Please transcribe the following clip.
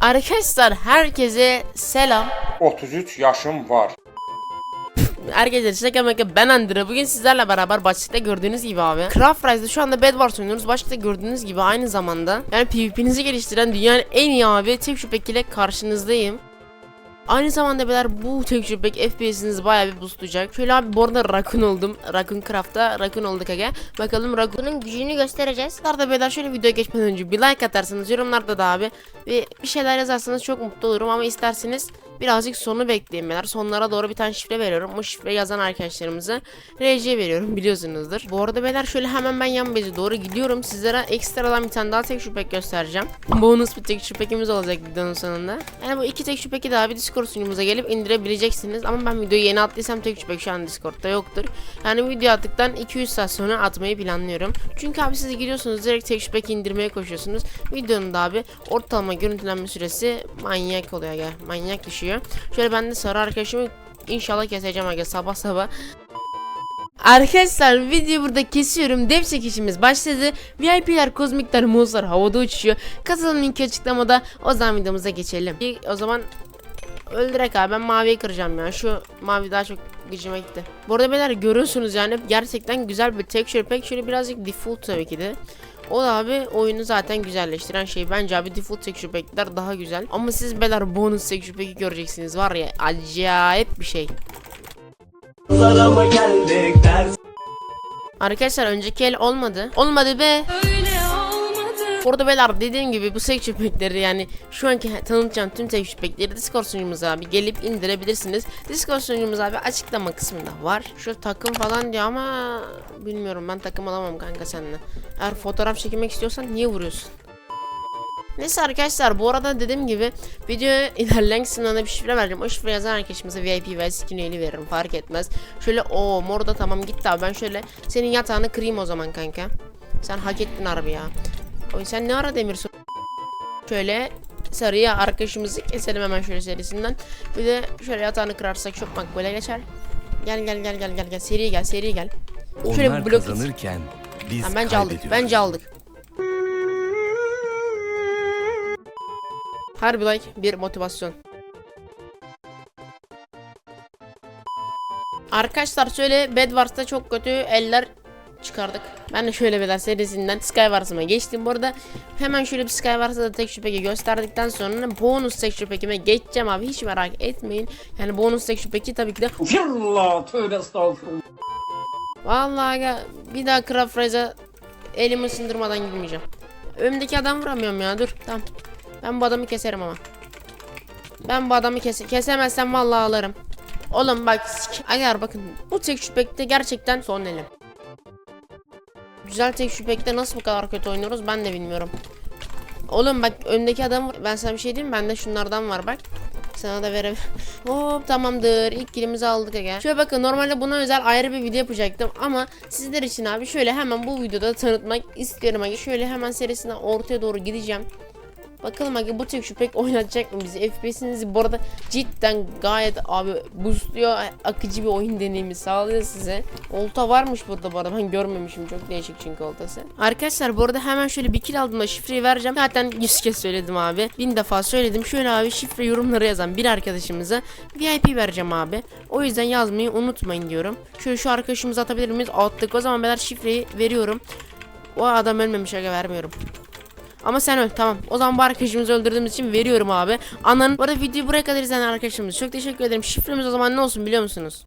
Arkadaşlar herkese selam. 33 yaşım var. Herkese şaka maka ben Andre. Bugün sizlerle beraber başlıkta gördüğünüz gibi abi. Craft Rise'da şu anda Bed Wars oynuyoruz. Başlıkta gördüğünüz gibi aynı zamanda yani PvP'nizi geliştiren dünyanın en iyi abi tek ile karşınızdayım. Aynı zamanda beyler bu pek FPS'inizi bayağı bir boostlayacak. Şöyle abi bu arada Raccoon oldum. Raccoon Craft'ta Raccoon olduk aga. Bakalım Raccoon Bunun gücünü göstereceğiz. Yorumlarda beyler şöyle videoya geçmeden önce bir like atarsanız yorumlarda da abi bir, bir şeyler yazarsanız çok mutlu olurum ama isterseniz birazcık sonu bekleyin beyler. Sonlara doğru bir tane şifre veriyorum. O şifre yazan arkadaşlarımıza RC veriyorum biliyorsunuzdur. Bu arada beyler şöyle hemen ben yan bezi doğru gidiyorum. Sizlere ekstradan bir tane daha tek şüphek göstereceğim. Bonus bir tek şüphekimiz olacak videonun sonunda. Yani bu iki tek şüpheki de abi Discord sunucumuza gelip indirebileceksiniz. Ama ben videoyu yeni attıysam tek şüphek şu an Discord'da yoktur. Yani video attıktan 2-3 saat sonra atmayı planlıyorum. Çünkü abi siz gidiyorsunuz direkt tek şüphek indirmeye koşuyorsunuz. Videonun da abi ortalama görüntülenme süresi manyak oluyor ya. Manyak düşüyor. Şöyle ben de sarı arkadaşımı inşallah keseceğim aga sabah sabah. Arkadaşlar videoyu burada kesiyorum. Dev çekişimiz başladı. VIP'ler, kozmikler, muzlar havada uçuyor. Katılım linki açıklamada. O zaman videomuza geçelim. O zaman öldürek abi ben maviyi kıracağım ya. Şu mavi daha çok gücüme gitti. Bu arada beyler görüyorsunuz yani gerçekten güzel bir texture pack. Şöyle birazcık default tabii ki de. O da abi oyunu zaten güzelleştiren şey. Bence abi default texture pack'ler daha güzel. Ama siz beyler bonus texture pack'i göreceksiniz. Var ya acayip bir şey. Pazara geldik ders Arkadaşlar önceki el olmadı. Olmadı be. Orada beyler dediğim gibi bu seçim packleri yani şu anki tanıtacağım tüm seçim packleri Discord sunucumuza abi gelip indirebilirsiniz. Discord sunucumuz abi açıklama kısmında var. Şu takım falan diyor ama bilmiyorum ben takım alamam kanka seninle. Eğer fotoğraf çekmek istiyorsan niye vuruyorsun? Neyse arkadaşlar bu arada dediğim gibi videoya ilerleyen kısımlarında bir şifre vereceğim. O şifre yazan arkadaşımıza VIP ve skin üyeliği veririm fark etmez. Şöyle o mor da tamam gitti abi ben şöyle senin yatağını kırayım o zaman kanka. Sen hak ettin harbi ya. Oy sen ne ara demirsin? Şöyle sarıya arkadaşımızı keselim hemen şöyle serisinden. Bir de şöyle yatağını kırarsak çok makbule geçer. Gel gel gel gel gel gel seri gel seri gel. Şöyle Onlar blok kazanırken biz Ha, bence aldık. Bence aldık. Harbi like bir motivasyon. Arkadaşlar şöyle Bedwars'ta çok kötü eller çıkardık. Ben de şöyle bir serisinden Skywars'ıma geçtim. Bu arada hemen şöyle bir Skywars'ta da tek şüpheki gösterdikten sonra bonus tek şüphekime geçeceğim abi. Hiç merak etmeyin. Yani bonus tek şüpheki tabii ki de Firullah tövbe estağfurullah. Vallahi aga, bir daha Craft Rise'a elimi ısındırmadan girmeyeceğim. Önümdeki adam vuramıyorum ya dur tamam. Ben bu adamı keserim ama. Ben bu adamı kese kesemezsem vallahi alırım. Oğlum bak Agar bakın bu tek şüphekte gerçekten son elim. Güzel tek şüphekte nasıl bu kadar kötü oynuyoruz ben de bilmiyorum. Oğlum bak öndeki adam ben sana bir şey diyeyim bende şunlardan var bak. Sana da verebilirim. Hop tamamdır. İlk kilimizi aldık aga. Şöyle bakın normalde buna özel ayrı bir video yapacaktım ama sizler için abi şöyle hemen bu videoda tanıtmak istiyorum aga. Şöyle hemen serisinden ortaya doğru gideceğim. Bakalım aga bu tek şüphek oynatacak mı bizi? FPS'inizi bu arada cidden gayet abi boostluyor. Akıcı bir oyun deneyimi sağlıyor size. Olta varmış burada bu arada ben görmemişim. Çok değişik çünkü oltası. Arkadaşlar bu arada hemen şöyle bir kill aldığımda şifreyi vereceğim. Zaten 100 kez söyledim abi. Bin defa söyledim. Şöyle abi şifre yorumlara yazan bir arkadaşımıza VIP vereceğim abi. O yüzden yazmayı unutmayın diyorum. Şöyle şu arkadaşımıza atabilir miyiz? Attık. O zaman ben şifreyi veriyorum. O adam ölmemiş aga vermiyorum. Ama sen öl tamam. O zaman bu arkadaşımızı öldürdüğümüz için veriyorum abi. Ananın bu arada videoyu buraya kadar izleyen arkadaşımız çok teşekkür ederim. Şifremiz o zaman ne olsun biliyor musunuz?